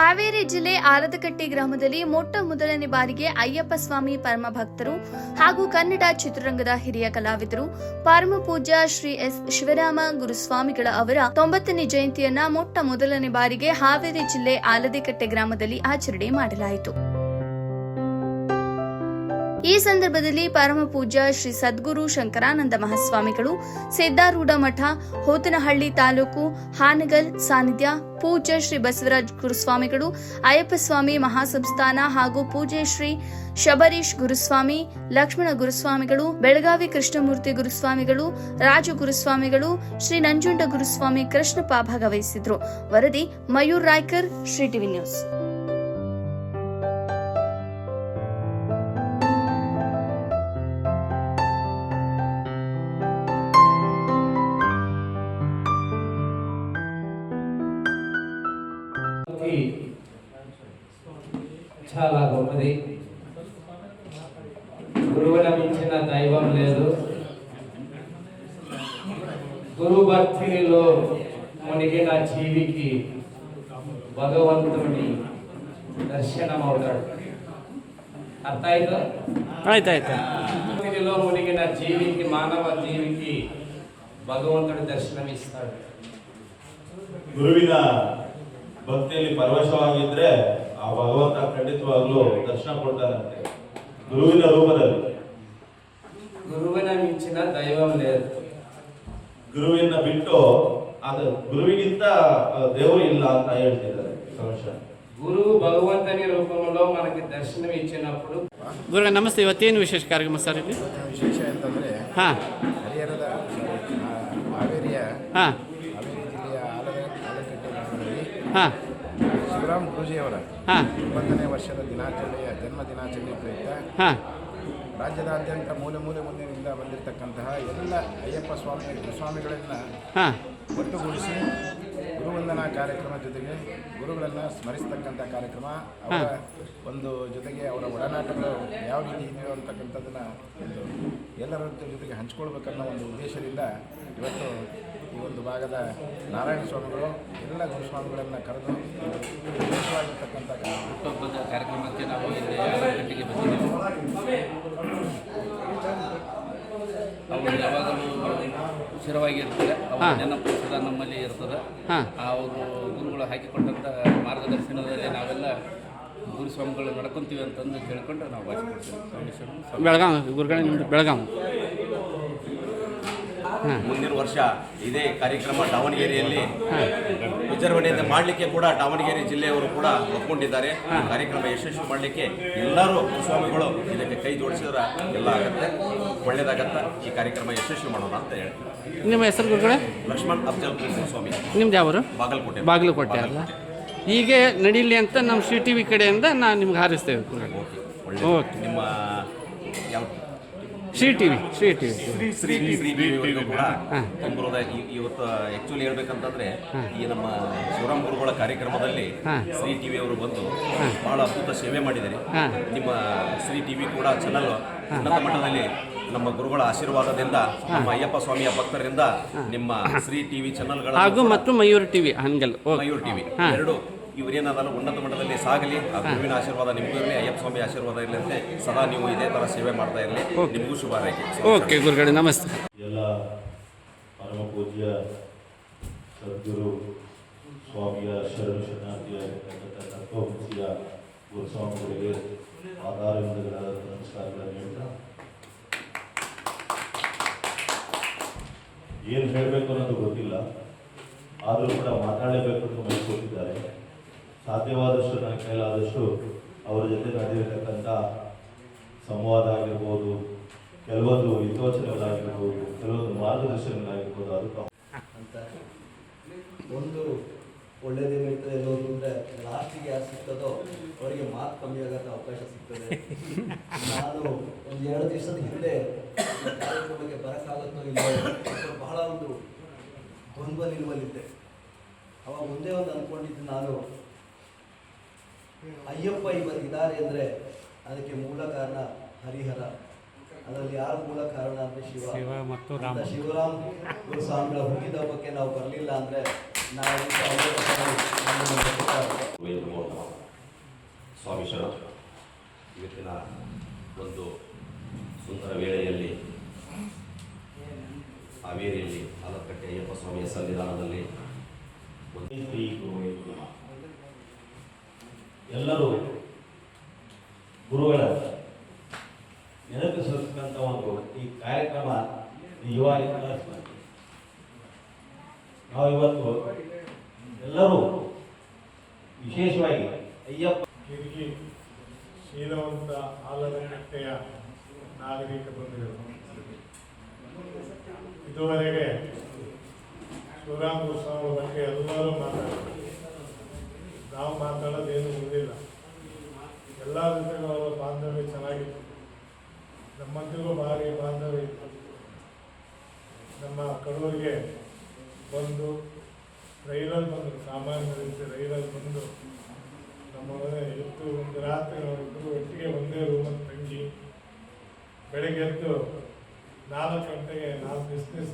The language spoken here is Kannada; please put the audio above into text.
ಹಾವೇರಿ ಜಿಲ್ಲೆ ಆಲದಕಟ್ಟಿ ಗ್ರಾಮದಲ್ಲಿ ಮೊಟ್ಟ ಮೊದಲನೇ ಬಾರಿಗೆ ಅಯ್ಯಪ್ಪ ಸ್ವಾಮಿ ಪರಮ ಭಕ್ತರು ಹಾಗೂ ಕನ್ನಡ ಚಿತ್ರರಂಗದ ಹಿರಿಯ ಕಲಾವಿದರು. ಪರಮ ಪೂಜ್ಯ ಶ್ರೀ ಎಸ್ ಶಿವರಾಮ ಗುರುಸ್ವಾಮಿಗಳ ಅವರ ತೊಂಬತ್ತನೇ ಜಯಂತಿಯನ್ನ ಮೊಟ್ಟ ಮೊದಲನೇ ಬಾರಿಗೆ ಹಾವೇರಿ ಜಿಲ್ಲೆ ಆಲದಕಟ್ಟೆ ಗ್ರಾಮದಲ್ಲಿ ಆಚರಣೆ ಮಾಡಲಾಯಿತು. ಈ ಸಂದರ್ಭದಲ್ಲಿ ಪರಮ ಪೂಜ್ಯ ಶ್ರೀ ಸದ್ಗುರು ಶಂಕರಾನಂದ ಮಹಾಸ್ವಾಮಿಗಳು, ಸಿದ್ದಾರೂಢ ಮಠ, ಹೋತನಹಳ್ಳಿ ತಾಲೂಕು, ಹಾನಗಲ್ ಸಾನ್ನಿಧ್ಯ, ಪೂಜ್ಯ ಶ್ರೀ ಬಸವರಾಜ್ ಗುರುಸ್ವಾಮಿಗಳು ಅಯ್ಯಪ್ಪಸ್ವಾಮಿ ಮಹಾಸಂಸ್ಥಾನ ಹಾಗೂ ಪೂಜ್ಯ ಶ್ರೀ ಶಬರೀಶ್ ಗುರುಸ್ವಾಮಿ, ಲಕ್ಷ್ಮಣ ಗುರುಸ್ವಾಮಿಗಳು, ಬೆಳಗಾವಿ ಕೃಷ್ಣಮೂರ್ತಿ ಗುರುಸ್ವಾಮಿಗಳು, ರಾಜು ಗುರುಸ್ವಾಮಿಗಳು, ಶ್ರೀ ನಂಜುಂಡ ಗುರುಸ್ವಾಮಿ ಕೃಷ್ಣಪ್ಪ ಭಾಗವಹಿಸಿದ್ರು. ವರದಿ ಮಯೂರ್ ರಾಯ್ಕರ್, ಶ್ರೀ ಟಿವಿ ನ್ಯೂಸ್. చాలా గొప్పది. గురువుల మించిన దైవం లేదు. గురు భక్తిలో మునిగిన జీవికి భగవంతుని దర్శనం అవుతాడు అర్థమైందో. మునిగిన జీవికి మానవ జీవికి భగవంతుడి దర్శనం ఇస్తాడు గురువిగా ಭಕ್ತಿಯಲ್ಲಿ ಪರವಶವಾಗಿದ್ರೆ ಆ ಭಗವಂತ ಖಂಡಿತವಾಗ್ಲೂ ದರ್ಶನ ಕೊಡ್ತಾನಂತೆ. ಗುರುವಿನ ರೂಪದಲ್ಲಿ. ಗುರುವಿನ ಮಿಂಚಿನ ದೈವಂ ಗುರುವಿನ ಬಿಟ್ಟು ಅದು ಗುರುವಿಗಿಂತ ದೇವರು ಇಲ್ಲ ಅಂತ ಹೇಳ್ತಿದ್ದಾರೆ ಗುರು భగవంతుని ರೂಪಗಳು మనకి ದರ್ಶನ ఇచ్చినప్పుడు. ಗುರು ನಮಸ್ತೆ. ಇವತ್ತೇನು ವಿಶೇಷ ಕಾರ್ಯಕ್ರಮ ಸರ್ ಇಲ್ಲಿ? ವಿಶೇಷ ಅಂತಂದ್ರೆ ಹಾ. ಹರಿಹರದ ಹಾವೇರಿಯ ಹಾ. ಹಾಂ. ಶಿವರಾಮ್ ಗುರೂಜಿಯವರ ಹಾಂ. ವರ್ಷದ ದಿನಾಚರಣೆಯ ಜನ್ಮ ದಿನಾಚರಣೆ ಪ್ರಯುಕ್ತ ಹಾಂ. ರಾಜ್ಯದಾದ್ಯಂತ ಮೂಲೆ ಮೂಲೆ ಮುಂದಿನಿಂದ ಬಂದಿರತಕ್ಕಂತಹ ಎಲ್ಲ ಅಯ್ಯಪ್ಪ ಸ್ವಾಮಿ ಸ್ವಾಮಿಗಳನ್ನು ಹಾಂ. ಒಟ್ಟುಗೂಡಿಸಿ ಗುರುವಂದನಾ ಕಾರ್ಯಕ್ರಮ ಜೊತೆಗೆ ಗುರುಗಳನ್ನು ಸ್ಮರಿಸ್ತಕ್ಕಂಥ ಕಾರ್ಯಕ್ರಮ ಅವರ ಒಂದು ಜೊತೆಗೆ ಅವರ ಒಡನಾಟಗಳು ಯಾವ ರೀತಿ ಇದೆಯೋ ಅಂತಕ್ಕಂಥದ್ದನ್ನು ಒಂದು ಎಲ್ಲರ ಜೊತೆಗೆ ಹಂಚ್ಕೊಳ್ಬೇಕನ್ನೋ ಒಂದು ಉದ್ದೇಶದಿಂದ ಇವತ್ತು ಈ ಒಂದು ಭಾಗದ ನಾರಾಯಣ ಸ್ವಾಮಿಗಳು ಎಲ್ಲ ಗುರುಸ್ವಾಮಿಗಳನ್ನು ಕರೆದು ವಿಶೇಷವಾಗಿರ್ತಕ್ಕಂಥ ಹುಟ್ಟುಹಬ್ಬದ ಕಾರ್ಯಕ್ರಮಕ್ಕೆ ನಾವು ಇಲ್ಲಿ ಗಂಟೆಗೆ ಬಂದಿದ್ದೇವೆ. ಅವರು ಯಾವಾಗಲೂ ಸ್ಥಿರವಾಗಿರ್ತದೆ ಅವರ. ನೆನಪು ಸದಾ ನಮ್ಮಲ್ಲಿ ಇರ್ತದೆ. ಅವರು ಗುರುಗಳು ಹಾಕಿಕೊಟ್ಟಂಥ ಮಾರ್ಗದರ್ಶನದಲ್ಲಿ ನಾವೆಲ್ಲ ಗುರುಸ್ವಾಮಿಗಳು ನಡ್ಕೊಂತೀವಿ ಅಂತಂದು ಕೇಳ್ಕೊಂಡು ನಾವು. ಬೆಳಗಾವಿ ಗುರುಗಳ ನಿಮ್ಮದು ಬೆಳಗಾವಿ ಮುಂದಿನ ವರ್ಷ ಇದೇ ಕಾರ್ಯಕ್ರಮ ದಾವಣಗೆರೆಯಲ್ಲಿ ವಿಜೃಂಭಣೆಯಿಂದ ಮಾಡಲಿಕ್ಕೆ ಕೂಡ ದಾವಣಗೆರೆ ಜಿಲ್ಲೆಯವರು ಕೂಡ ಒಪ್ಕೊಂಡಿದ್ದಾರೆ. ಕಾರ್ಯಕ್ರಮ ಯಶಸ್ವಿ ಮಾಡಲಿಕ್ಕೆ ಎಲ್ಲರೂ ಸ್ವಾಮಿಗಳು ಇದಕ್ಕೆ ಕೈ ಜೋಡಿಸಿದ್ರೆ ಎಲ್ಲ ಆಗತ್ತೆ ಒಳ್ಳೇದಾಗತ್ತೆ. ಈ ಕಾರ್ಯಕ್ರಮ ಯಶಸ್ವಿ ಮಾಡೋಣ ಅಂತ ಹೇಳ್ತೀನಿ. ನಿಮ್ಮ ಹೆಸರು ಗುರುಗಳೇ? ಲಕ್ಷ್ಮಣ್ ಅಫ್ಜಲ್ ಸ್ವಾಮಿ ನಿಮ್ದು ಯಾವರು? ಬಾಗಲಕೋಟೆ. ಬಾಗಲಕೋಟೆ ಅಲ್ಲ. ಹೀಗೆ ನಡೀಲಿ ಅಂತ ನಮ್ಮ ಸಿ ಟಿ ವಿ ಕಡೆಯಿಂದ ನಾನು ನಿಮ್ಗೆ ಹಾರಿಸ್ತೇವೆ ಓಕೆ. ನಿಮ್ಮ ಯಾವ Shri TV Shri TV. Shri Shri TV ಕೂಡ. ತುಂಬುರದ ಇವತ್ತು ಆಕ್ಚುಲಿ ಹೇಳ್ಬೇಕಂತಂದ್ರೆ ಈ ನಮ್ಮ ಶಿವರಾಮ್ ಗುರುಗಳ ಕಾರ್ಯಕ್ರಮದಲ್ಲಿ ಶ್ರೀ ಟಿವಿ ಅವರು ಬಂದು ಬಹಳ ಅದ್ಭುತ ಸೇವೆ ಮಾಡಿದ್ದಾರೆ. ನಿಮ್ಮ ಶ್ರೀ ಟಿವಿ ಕೂಡ ಚಾನಲ್ ಉನ್ನತ ಮಟ್ಟದಲ್ಲಿ ನಮ್ಮ ಗುರುಗಳ ಆಶೀರ್ವಾದದಿಂದ ನಮ್ಮ ಅಯ್ಯಪ್ಪ ಸ್ವಾಮಿಯ ಭಕ್ತರಿಂದ ನಿಮ್ಮ ಶ್ರೀ ಟಿವಿ ಚಾನಲ್ಗಳ ಹಾಗೂ ಮತ್ತು ಮಯೂರ್ ಟಿವಿ ಹಂಗಲ್. ಮಯೂರ್ ಟಿವಿ ಎರಡು ಇವರೇನಾದಲ್ಲ ಉನ್ನತ ಮಟ್ಟದಲ್ಲಿ ಸಾಗಲಿ ಆ ಗುರುವಿನ ಆಶೀರ್ವಾದ ನಿಮಗೂ ಇರಲಿ ಅಯ್ಯಪ್ಪ ಸ್ವಾಮಿ ಆಶೀರ್ವಾದ ಇರಲಿ ಅಂತ ಸದಾ ನೀವು ಇದೇ ತರ ಸೇವೆ ಮಾಡ್ತಾ ಇರಲಿ. ನಿಮಗೂ ಶುಭ ಹಾರೈಕೆ ಓಕೆ ಗುರುಗಳೇ ನಮಸ್ತೆ. ಎಲ್ಲ ಪರಮ ಪೂಜ್ಯ ಸದ್ಗುರು ಸ್ವಾಮಿಯ ಶರಣು ಶರಣಾರ್ಥಿಯ ಗುರುಸ್ವಾಮಿಗಳಿಗೆ ಆಧಾರವಿಂದಗಳಾದ ನಮಸ್ಕಾರಗಳನ್ನು ಹೇಳ್ತಾ ಏನು ಹೇಳಬೇಕು ಅನ್ನೋದು ಗೊತ್ತಿಲ್ಲ ಆದರೂ ಕೂಡ ಮಾತಾಡಲೇಬೇಕು ಅಂತ ಮನಸ್ಸು ಕೊಟ್ಟಿದ್ದಾರೆ. ಸಾಧ್ಯವಾದಷ್ಟು ನನ್ನ ಕೈಲಾದಷ್ಟು ಅವರ ಜೊತೆ ನಡೆದಿರತಕ್ಕಂಥ ಸಂವಾದ ಆಗಿರ್ಬೋದು, ಕೆಲವೊಂದು ಹಿತೋಚನೆಗಳಾಗಿರ್ಬೋದು ಕೆಲವೊಂದು ಮಾರ್ಗದರ್ಶನಗಳಾಗಿರ್ಬೋದು, ಅದು ಅಂತ ಒಂದು ಒಳ್ಳೇದೇನಿರ್ತದೆ ಅನ್ನೋದು ಅಂದರೆ ಲಾಸ್ಟಿಗೆ ಯಾರು ಸಿಗ್ತದೋ ಅವರಿಗೆ ಮಾತು ಕಮ್ಮಿ ಆಗಕ್ಕೆ ಅವಕಾಶ ಸಿಗ್ತದೆ. ನಾನು ಒಂದು ಎರಡು ದಿವಸದ ಹಿಂದೆ ಕಾರ್ಯಕ್ರಮಕ್ಕೆ ಬರೋಕ್ಕಾಗುತ್ತೋ ಇಲ್ಲ ಬಹಳ ಒಂದು ಗೊಂದಲ ನಿಲ್ವಲ್ಲಿದ್ದೆ. ಅವಾಗ ಮುಂದೆ ಒಂದು ಅಂದ್ಕೊಂಡಿದ್ದು ನಾನು ಅಯ್ಯಪ್ಪ ಇವತ್ತು ಇದ್ದಾರೆ ಅಂದರೆ ಅದಕ್ಕೆ ಮೂಲ ಕಾರಣ ಹರಿಹರ. ಅದರಲ್ಲಿ ಯಾರ ಮೂಲ ಕಾರಣ ಅಂದರೆ ಶಿವ. ಶಿವ ಮತ್ತು ಶಿವರಾಮ್ ಗುರುಸ್ವಾಮಿಗಳ ಹುಟ್ಟಿದ ಹಬ್ಬಕ್ಕೆ ನಾವು ಬರಲಿಲ್ಲ ಅಂದರೆ ನಾವು ಸ್ವಾಮಿ ಶರಣ ಇವತ್ತಿನ ಒಂದು ಸುಂದರ ವೇಳೆಯಲ್ಲಿ ಹಾವೇರಿಯಲ್ಲಿ ಆಲಕಟ್ಟೆ ಅಯ್ಯಪ್ಪ ಸ್ವಾಮಿಯ ಸನ್ನಿಧಾನದಲ್ಲಿ ಒಂದು ಶ್ರೀ ಗುರುವೇ ನಮಃ. ಎಲ್ಲರೂ ಗುರುಗಳ ನೆನಪಿಸತಕ್ಕಂಥ ಒಂದು ಈ ಕಾರ್ಯಕ್ರಮ ಸ್ಮರಣೆ. ನಾವು ಇವತ್ತು ಎಲ್ಲರೂ ವಿಶೇಷವಾಗಿ ಅಯ್ಯಪ್ಪ ತಿರುಗಿ ಶೀಲವಂತ ಆಲದಕಟ್ಟೆಯ ನಾಗರಿಕ ಬಂಧುಗಳು ಇದುವರೆಗೆ ಶಿವರಾಮ ಸ್ವಾಮಿ ಬಗ್ಗೆ ಎಲ್ಲರೂ ಮಾತಾಡಿದ್ರು ನಾವು ಮಾತಾಡೋದೇನು ಉಳಿದಿಲ್ಲ ಎಲ್ಲ ಜೊತೆಗೂ ಅವರ ಬಾಂಧವ್ಯ ಚೆನ್ನಾಗಿತ್ತು ನಮ್ಮಂತಿಗೂ ಭಾರಿ ಬಾಂಧವ್ಯ ಇತ್ತು ನಮ್ಮ ಕಡೂರಿಗೆ ಬಂದು ರೈಲಲ್ಲಿ ಬಂದರು, ಸಾಮಾನ್ಯ ರೀತಿ ರೈಲಲ್ಲಿ ಬಂದು. ನಮ್ಮೊಡನೆ ಎತ್ತು ಒಂದು ರಾತ್ರಿ ಅವರಿಬ್ಬರು ಒಟ್ಟಿಗೆ ಒಂದೇ ರೂಮಲ್ಲಿ ತಂಗಿ, ಬೆಳಗ್ಗೆ ಎದ್ದು ನಾಲ್ಕು ಗಂಟೆಗೆ ನಾಲ್ಕು ಬಿಸ್ನೆಸ್